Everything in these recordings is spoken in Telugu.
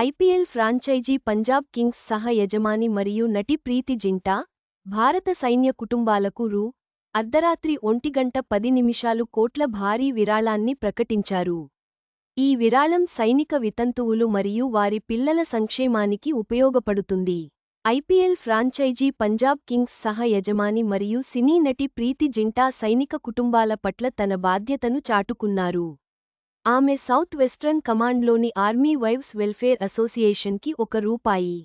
ఐపీఎల్ ఫ్రాంచైజీ పంజాబ్ కింగ్స్ సహ యజమాని మరియు నటి ప్రీతి జింటా భారత సైన్య కుటుంబాలకు రూ. అర్ధరాత్రి ఒంటిగంట పది నిమిషాలు కోట్ల భారీ విరాళాన్ని ప్రకటించారు. ఈ విరాళం సైనిక వితంతువులు మరియు వారి పిల్లల సంక్షేమానికి ఉపయోగపడుతుంది. ఐపీఎల్ ఫ్రాంచైజీ పంజాబ్ కింగ్స్ సహ యజమాని మరియు సినీ నటి ప్రీతి జింటా సైనిక కుటుంబాల పట్ల తన బాధ్యతను చాటుకున్నారు. ఆమె సౌత్ వెస్ట్రన్ కమాండ్లోని ఆర్మీ వైవ్స్ వెల్ఫేర్ అసోసియేషన్కి ఒక రూపాయి.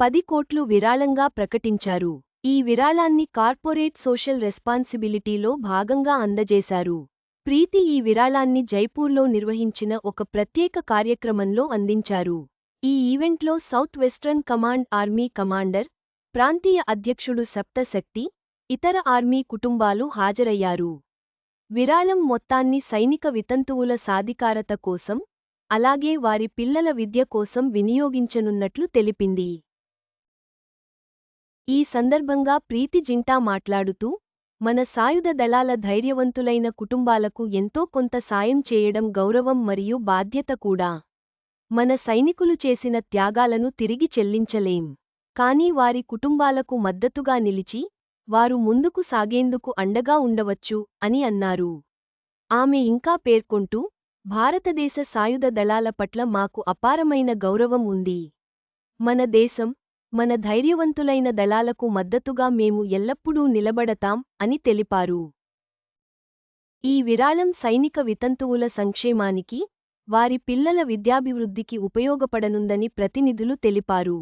పది కోట్లు విరాళంగా ప్రకటించారు. ఈ విరాళాన్ని కార్పొరేట్ సోషల్ రెస్పాన్సిబిలిటీలో భాగంగా అందజేశారు. ప్రీతి ఈ విరాళాన్ని జైపూర్లో నిర్వహించిన ఒక ప్రత్యేక కార్యక్రమంలో అందించారు. ఈ ఈవెంట్లో south western command army commander ప్రాంతీయ అధ్యక్షుడు సప్తశక్తి ఇతర ఆర్మీ కుటుంబాలు హాజరయ్యారు. విరాళం మొత్తాన్ని సైనిక వితంతువుల సాధికారత కోసం అలాగే వారి పిల్లల విద్య కోసం వినియోగించనున్నట్లు తెలిపింది. ఈ సందర్భంగా ప్రీతి జింటా మాట్లాడుతూ మన సాయుధ దళాల ధైర్యవంతులైన కుటుంబాలకు ఎంతో కొంత సాయం చేయడం గౌరవం మరియు బాధ్యత కూడా. మన సైనికులు చేసిన త్యాగాలను తిరిగి చెల్లించలేం. కానీ వారి కుటుంబాలకు మద్దతుగా నిలిచి వారు ముందుకు సాగేందుకు అండగా ఉండవచ్చు అని అన్నారు. ఆమె ఇంకా పేర్కొంటూ భారతదేశ సాయుధ దళాల పట్ల మాకు అపారమైన గౌరవం ఉంది. మన దేశం మన ధైర్యవంతులైన దళాలకు మద్దతుగా మేము ఎల్లప్పుడూ నిలబడతాం అని తెలిపారు. ఈ విరాళం సైనిక వితంతువుల సంక్షేమానికి వారి పిల్లల విద్యాభివృద్ధికి ఉపయోగపడనుందని ప్రతినిధులు తెలిపారు.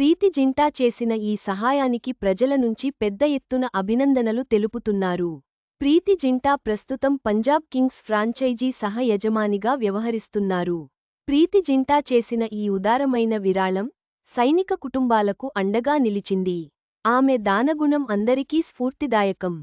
ప్రీతి జింటా చేసిన ఈ సహాయానికి ప్రజల నుంచి పెద్ద ఎత్తున అభినందనలు తెలుపుతున్నారు. ప్రీతి జింటా ప్రస్తుతం పంజాబ్ కింగ్స్ ఫ్రాంచైజీ సహ యజమానిగా వ్యవహరిస్తున్నారు. ప్రీతి జింటా చేసిన ఈ ఉదారమైన విరాళం సైనిక కుటుంబాలకు అండగా నిలిచింది. ఆమె దానగుణం అందరికీ స్ఫూర్తిదాయకం.